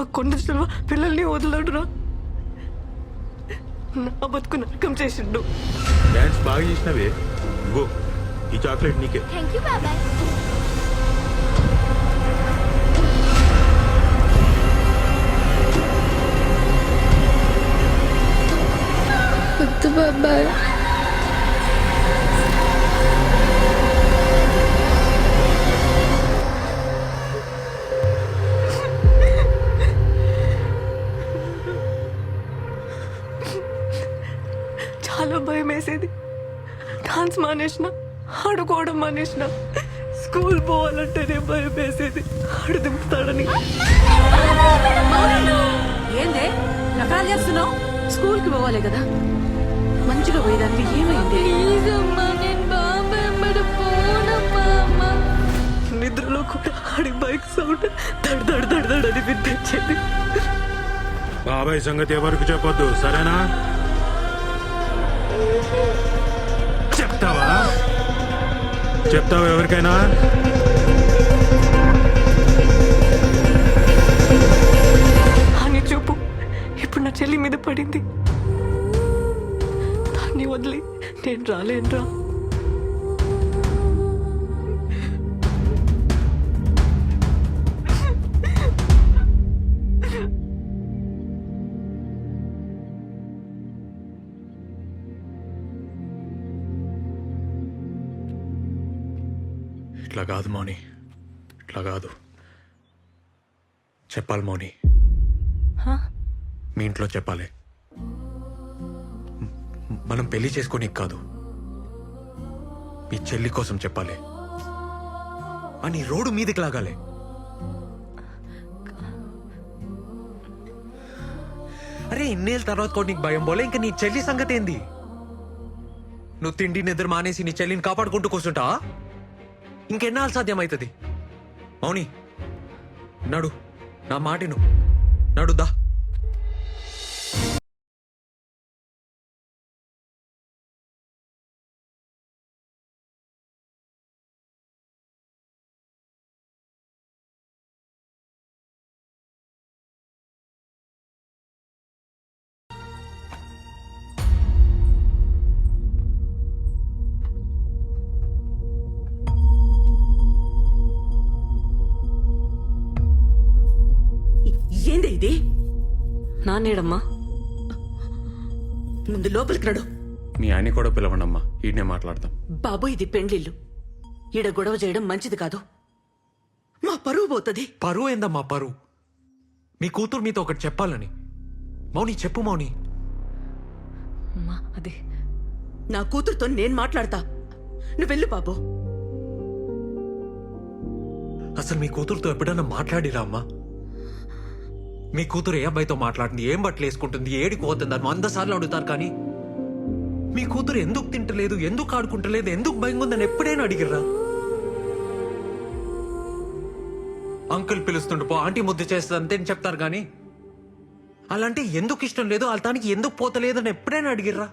ఆ కొండ చెల్వ పిల్లల్ని వదలడురా నా బతుకు నరకం చేసిండు. డాన్స్ బాగా చేసినవే. ఇగో ఈ చాక్లెట్ నీకే. థ్యాంక్ యూ బాబాయ్. బాబాయ్. డాన్స్ మానేసిన ఆడుకోవడం మానేసిన. స్కూల్ పోవాలంటేనే భయం వేసేది. ఆడు దింపుతాడని. ఏందే? నకరాలు చేస్తున్నావు? స్కూల్కి పోవాలి కదా. మంచిగా పోయేదానికి ఏమైంది? నిద్రలో కూడా ఆడి బైక్ సౌండ్ దడ్ దడ్ దడ్ దడ్ అని వినిపించేది. బాబాయ్ సంగతి ఎవరికి చెప్పొద్దు సరేనా? చెప్తావా? చెప్తావా ఎవరికైనా? అని చూపు. ఇప్పుడు నా చెల్లి మీద పడింది. దాన్ని వదిలి నేను రాలేనురా. ఇట్లా కాదు మౌని. ఇట్లా కాదు. చెప్పాలి మౌని. మీ ఇంట్లో చెప్పాలి. మనం పెళ్ళి చేసుకొని కాదు. మీ చెల్లి కోసం చెప్పాలి. అని రోడ్డు మీదకి లాగాలి. అరే ఇన్నేళ్ళ తర్వాత కూడా నీకు భయం పోలే? ఇంకా నీ చెల్లి సంగతి ఏంది? నువ్వు తిండి నిద్ర మానేసి నీ చెల్లిని కాపాడుకుంటూ కూర్చుంటా ఇంకెన్నాళ్ళు సాధ్యమవుతుంది? అవుని నడు నా మాటిను నడుద్దా? నాన్నేడమ్మా? ముందు లోపలికి నడు. మీ ఆయన కూడా పిలవండమ్మా. ఈడనే మాట్లాడదాం బాబు ఇది పెండ్లిల్లు. ఈడ గొడవ చేయడం మంచిది కాదు. మా పరువు పోతుంది. పరువు ఏందమ్మా పరువు? మీ కూతురు మీతో ఒకటి చెప్పాలని. మౌని చెప్పు మౌని. అమ్మా అది నా కూతురుతో నేను మాట్లాడతా. నువ్వు వెళ్ళు బాబు. అసలు మీ కూతురుతో ఎప్పుడైనా మాట్లాడిరా అమ్మా? మీ కూతురు ఏ అబ్బాయితో మాట్లాడుతుంది ఏం బట్టలు వేసుకుంటుంది ఏడికి పోతుంది అని వంద సార్లు అడుగుతారు కానీ మీ కూతురు ఎందుకు తింటలేదు ఎందుకు ఆడుకుంటలేదు ఎందుకు భయంగా ఉందని ఎప్పుడైనా అడిగిర్రా? అంకుల్ పిలుస్తుండు పో ఆంటీ ముద్దు చేస్తుంది అంతే అని చెప్తారు కానీ అలాంటి ఎందుకు ఇష్టం లేదు వాళ్ళ దానికి ఎందుకు పోతలేదు అని ఎప్పుడైనా అడిగిర్రా?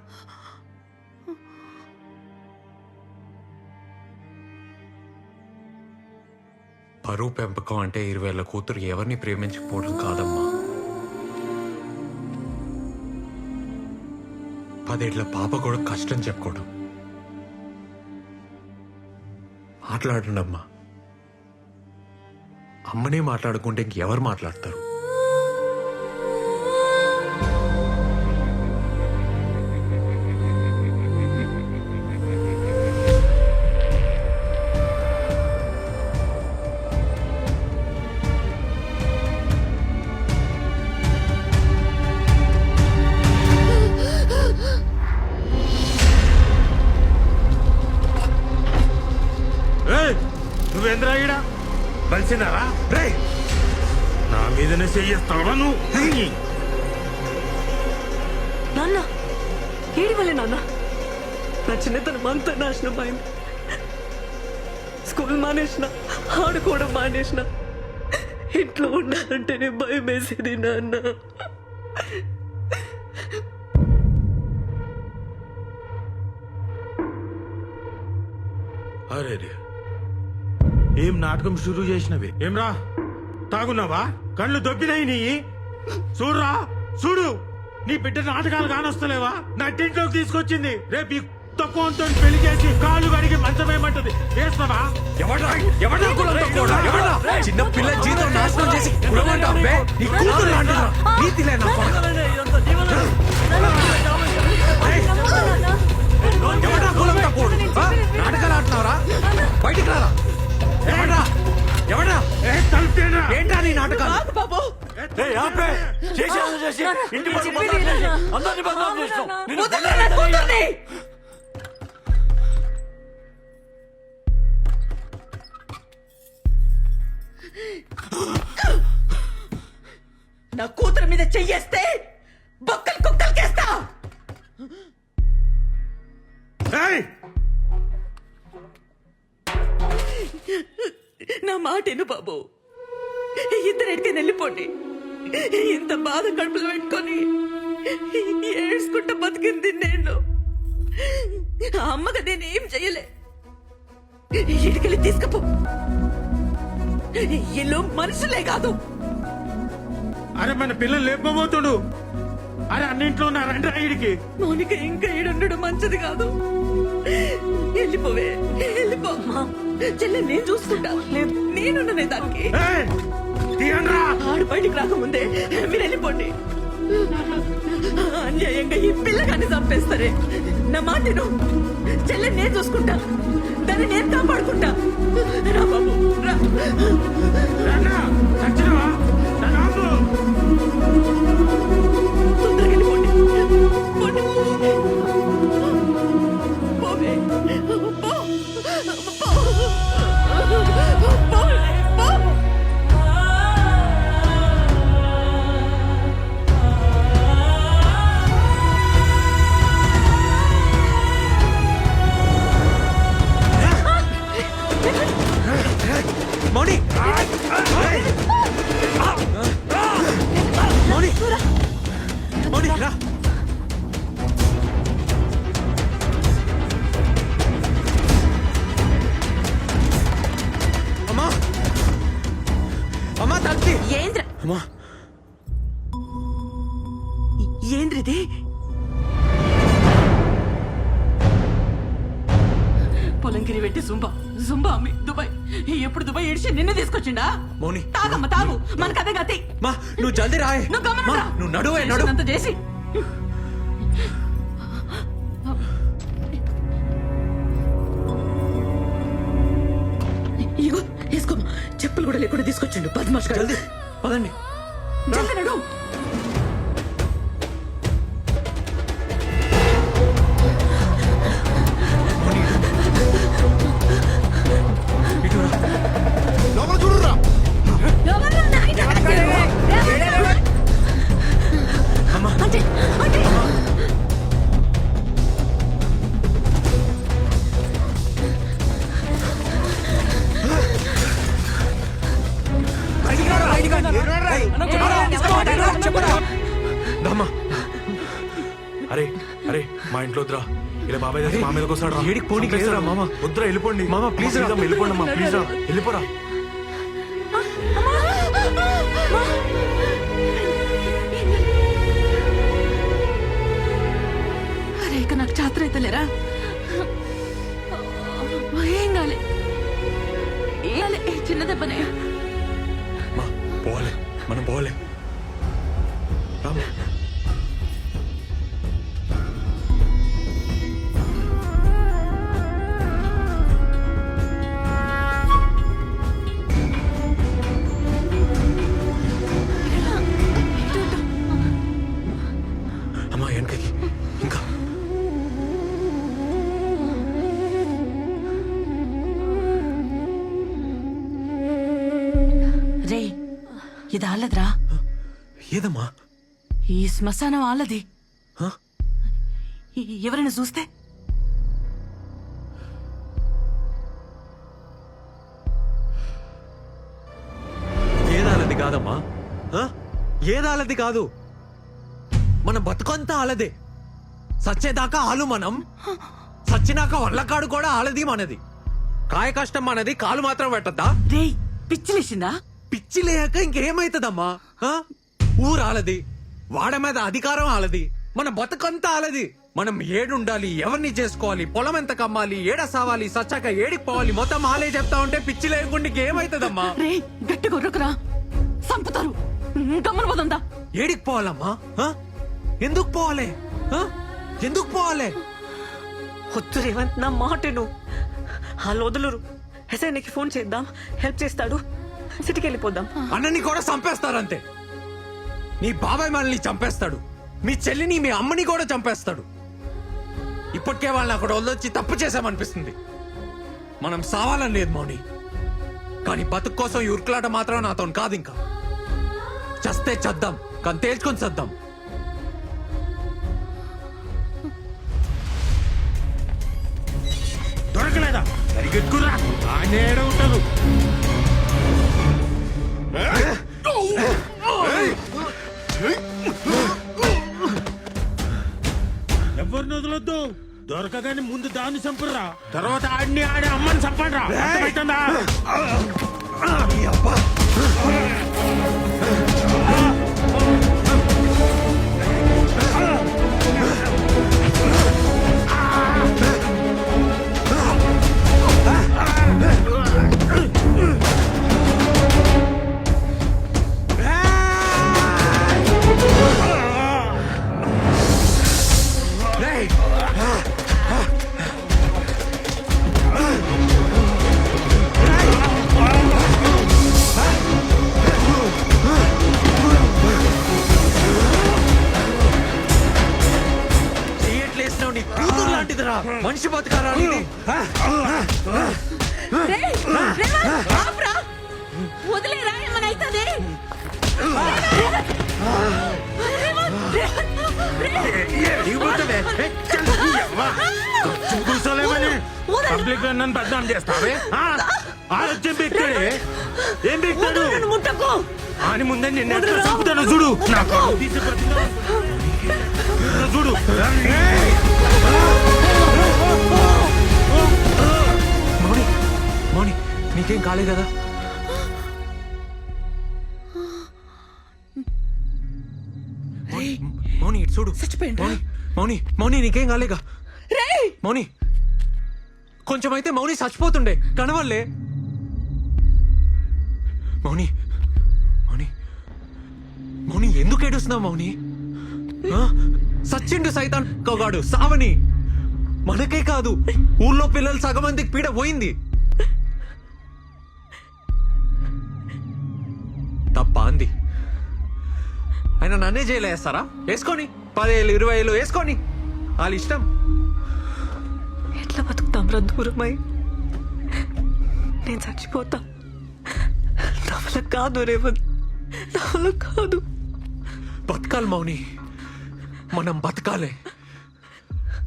పరువు పెంపకం అంటే ఇరవేళ్ళ కూతురు ఎవరిని ప్రేమించకపోవడం కాదమ్మా. పదేళ్ళ పాప కూడా కష్టం చెప్పుకోవడం. మాట్లాడండి అమ్మా అమ్మనే మాట్లాడుకుంటే ఇంకెవరు మాట్లాడతారు? బలిసిందారా రే! నా మీదనే చెయ్యేస్తావా నువ్వు? నాన్న! ఏడి వల్లే నాన్న? నా చిన్నతనం అంతా నాశనం అయింది. స్కూల్ మానేసిన ఆడుకోవడం మానేసిన. ఇంట్లో ఉండాలంటేనే భయం వేసేది నాన్న. అరే రే! ఏం నాటకం షురూ చేసినవి ఏం రా తా తాగున్నావా కళ్ళు దొబ్బినాయి నీ చూడరా చూడు నీ బిడ్డ నాటకాలు కానొస్తలేవా నట్టింట్లోకి తీసుకొచ్చింది రేపు ఈ తక్కువతో పెళ్ళి చేసి కాళ్ళు కడిగి మంచమేమంటది వేస్తావా ఎవడ్రా? చిన్న పిల్ల జీవితం నాశనం చేసి కులమంటా అబ్బే నీ కూతురు నా ఎవడ్రా? ఆ? నాటకాలు ఆడుతున్నావురా బయటికి రారా నీ నాటకాలు? బాబు. ఏయ్, ఆపే. చేసేది చేసి. ఇంటి పనులు చెప్పేది బదనాం చేసి, వినరా? అందరినీ బదనాం చేసినావు. నిన్ను? వదలరా నా కూతుర్ని! నా కూతురు మీద చెయ్యేస్తే నా మాట విను బాబు. ఇద్దరు ఎడితే వెళ్ళిపోండి. ఇంత బాధ కడుపులో పెట్టుకొని ఏడ్చుకుంటా బతికింది నేను. ఆ అమ్మగా నేను ఏం చెయ్యలే. ఇడికెళ్ళి తీసుకపో. ఇల్లు మనుషులే కాదు. అరే మన పిల్లలు లేపబోతుడు అరే అన్నింట్లో ఉన్నారంటే ఈడికి. మౌనిక ఇంకా ఈడుండడం మంచిది కాదు. వెళ్ళిపోవే. వెళ్ళిపో చెల్లె నేను చూసుకుంటా. లేదు నేనున్ననే దానికి. ఆడు బయటికి రాకముందే మీరు వెళ్ళిపోండి. అన్యాయంగా ఈ పిల్లగాన్ని చంపేస్తారే. నా మాట విను. చెల్లెని నేను చూసుకుంటా. పొలంకిరి పెట్టి జుంబా. జుంబా అమ్మి దుబాయ్. ఎప్పుడు దుబాయ్ ఏడిచి నిన్ను తీసుకొచ్చిండా? మౌని తాగమ్మ తాగు. మన. కథ గతి. మా నువ్వు జల్దీ రాయ్. నువ్వు గమనం మా, రా. నువ్వు నడువే నడు అంత చేసి. ఇగో వేసుకో చెప్పులు కూడా లేకుండా తీసుకొచ్చిండు. పద్మాష్ జల్దీ పదండి. అరే అరే మా ఇంట్లో వద్దురా. ఇలా బాబాయ్ దగ్గర మా మీదకి వస్తాడు. ఏడికి పోనీకి లేదురా, మామ. వద్దురా వెళ్ళిపోండి. మామ, ప్లీజ్ రా. వెళ్ళిపోండి అమ్మా ప్లీజ్ రా. వెళ్ళిపోరా. అరే ఇక నాకు చాత్ర అయితే లేరా ఏం కాలే? చిన్న దెబ్బనే? మా పోలే మనం పోలే రామ్మా ఏదమ్మా? ఈ శ్మశానం? ఈ- ఎవరైనా చూస్తే? ఏదాలది కాదమ్మా? ఏదాలది కాదు. మన బతుకంతా ఆలదే సచ్చేదాకా ఆలు మనం. సచ్చినాక వల్లకాడు కూడా ఆలది మనది. కాయ కష్టం మనది కాలు మాత్రం పెట్టద్దా పిచ్చిలేసిందా పిచ్చి లేక ఇంకేమైతుందమ్మా? ఊరు ఆలది వాడ మీద అధికారం ఆలది. మన బతుకంతా ఆలది. మనం ఏడుండాలి ఎవరిని చేసుకోవాలి పొలం ఎంత కమ్మాలి ఏడ సావాలి సచ్చాక ఏడికి పోవాలి మొత్తం ఆలే చెప్తా ఉంటే పిచ్చి లేకుండా ఏమైతుందమ్మా? రే గట్టి గొర్రకురా సంపుతారు. గమ్మన పోదందా ఏడికి పోవాలమ్మా? ఎందుకు పోవాలి? ఎందుకు పోవాలి? వద్దు రేవంత్ నా మాటను వాళ్ళు వదులురు. ఎస్ఐనికి ఫోన్ చేద్దాం. హెల్ప్ చేస్తాడు. సిటీకి వెళ్ళిపోదాం. అన్నని కూడా చంపేస్తారంతే నీ బాబాయ్ మనల్ని చంపేస్తాడు. మీ చెల్లిని మీ అమ్మని కూడా చంపేస్తాడు. ఇప్పటికే వాళ్ళని అక్కడ వదిలొచ్చి తప్పు చేశామనిపిస్తుంది. మనం సావాలని లేదు మౌని. కానీ బతుకు కోసం ఈ ఉరుకులాట మాత్రం నాతో కాదు ఇంకా. చస్తే చద్దాం కానీ తేల్చుకొని చద్దాం దొరకలేదా? సరిగెత్తుకురా. ఆనే ఉంటారు దొరకగానే ముందు దాన్ని చంపురా తర్వాత ఆడిని ఆడి అమ్మని చంపండి అర్థమవుతుందా వదిలేరా ఏమైనా అవుతుంది పబ్లిక్లో నన్ను బద్నాం చేస్తావే ఆ? ఆలోచన ఏం బిక్తాడు ముట్టకు అని ముందే నిన్న చూడు చూడు నీకేం కాలే కదా. మౌని, ఇటు చూడు. చచ్చిపోయిండ్రా? మౌని మౌని మౌని నీకేం కాలేగా? మౌని కొంచెం అయితే మౌని చచ్చిపోతుండే. కనవల్లే మౌని మౌని మౌని ఎందుకు ఏడుస్తున్నావు మౌని? ఆ? సచ్చిండు సైతాన్. కోగాడు సావని. మనకే కాదు. ఊళ్ళో పిల్లలు సగం మందికి పీడ పోయింది. అంది ఆయన నన్నే చేయలేస్తారా వేసుకొని. పదేళ్ళు ఇరవై ఏళ్ళు వేసుకొని. వాళ్ళ ఇష్టం. ఎట్లా బతుకుతాం రా దూరమై నేను చచ్చిపోతా. నా వల్ల కాదు రేవంత్. నా వల్ల కాదు. బతకాలి మౌని. మనం బతకాలే.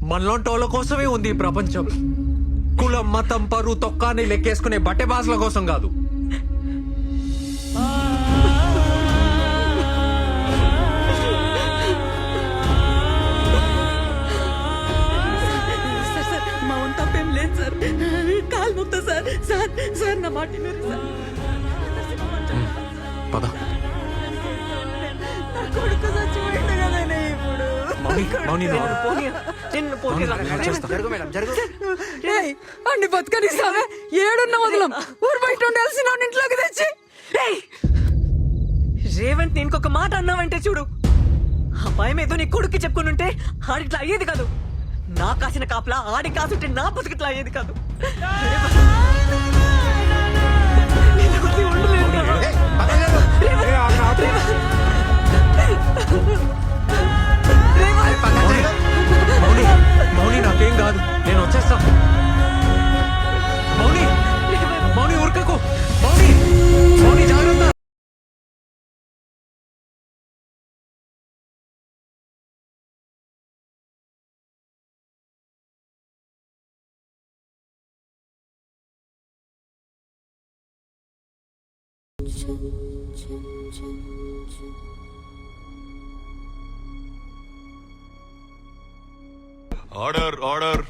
మనలాంటి వాళ్ళ కోసమే ఉంది ఈ ప్రపంచం. కులం మతం పరువు తొక్కాని లెక్కేసుకునే బట్టె బాసుల కోసం కాదు. పోనీ రా. నేను వచ్చేస్తా. ఏయ్, అన్ని బతకనిస్తావే ఏడున్న వదలం. ఊరు బయట ఉండాల్సిన ఇంట్లోకి తెచ్చి. ఏయ్! రేవంత్ నేను ఇంకొక మాట అన్నావంటే చూడు. ఆ భయం ఏదో నీ కొడుక్కి చెప్పుకుని ఉంటే ఆడిట్లా అయ్యేది కాదు. నా కాసిన కాపలా ఆడి కాసుంటే నా బతుకిట్లా అయ్యేది కాదు. మౌని మౌని నాకేం కాదు నేను వచ్చేస్తా మౌని మౌని ఉరకకు మౌని మౌని జాగ్రత్త ఆర్డర్ ఆర్డర్